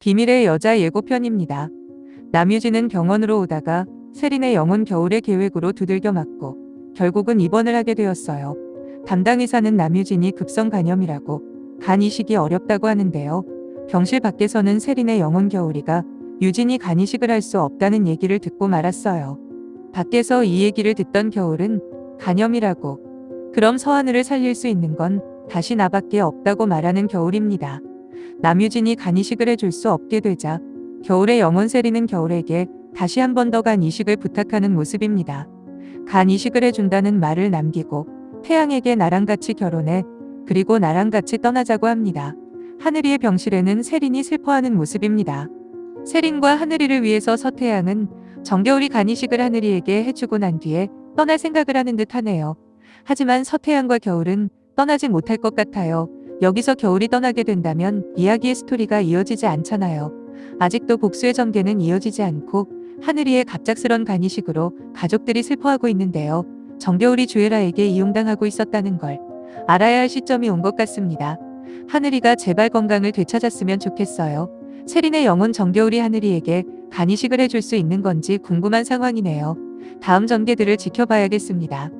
비밀의 여자 예고편입니다. 남유진은 병원으로 오다가 세린의 영혼 겨울의 계획으로 두들겨 맞고 결국은 입원을 하게 되었어요. 담당 의사는 남유진이 급성 간염이라고 간 이식이 어렵다고 하는데요. 병실 밖에서는 세린의 영혼 겨울이가 유진이 간 이식을 할 수 없다는 얘기를 듣고 말았어요. 밖에서 이 얘기를 듣던 겨울은 간염이라고 그럼 서하늘을 살릴 수 있는 건 다시 나밖에 없다고 말하는 겨울입니다. 남유진이 간 이식을 해줄 수 없게 되자 겨울의 영혼 세리는 겨울에게 다시 한 번 더 간 이식을 부탁하는 모습입니다. 간 이식을 해준다는 말을 남기고 태양에게 나랑 같이 결혼해 그리고 나랑 같이 떠나자고 합니다. 하늘이의 병실에는 세린이 슬퍼하는 모습입니다. 세린과 하늘이를 위해서 서태양은 정겨울이 간 이식을 하늘이에게 해주고 난 뒤에 떠날 생각을 하는 듯 하네요. 하지만 서태양과 겨울은 떠나지 못할 것 같아요. 여기서 겨울이 떠나게 된다면 이야기의 스토리가 이어지지 않잖아요. 아직도 복수의 전개는 이어지지 않고 하늘이의 갑작스런 간이식으로 가족들이 슬퍼하고 있는데요. 정겨울이 주애라에게 이용당하고 있었다는 걸 알아야 할 시점이 온 것 같습니다. 하늘이가 제발 건강을 되찾았으면 좋겠어요. 세린의 영혼 정겨울이 하늘이에게 간이식을 해줄 수 있는 건지 궁금한 상황이네요. 다음 전개들을 지켜봐야겠습니다.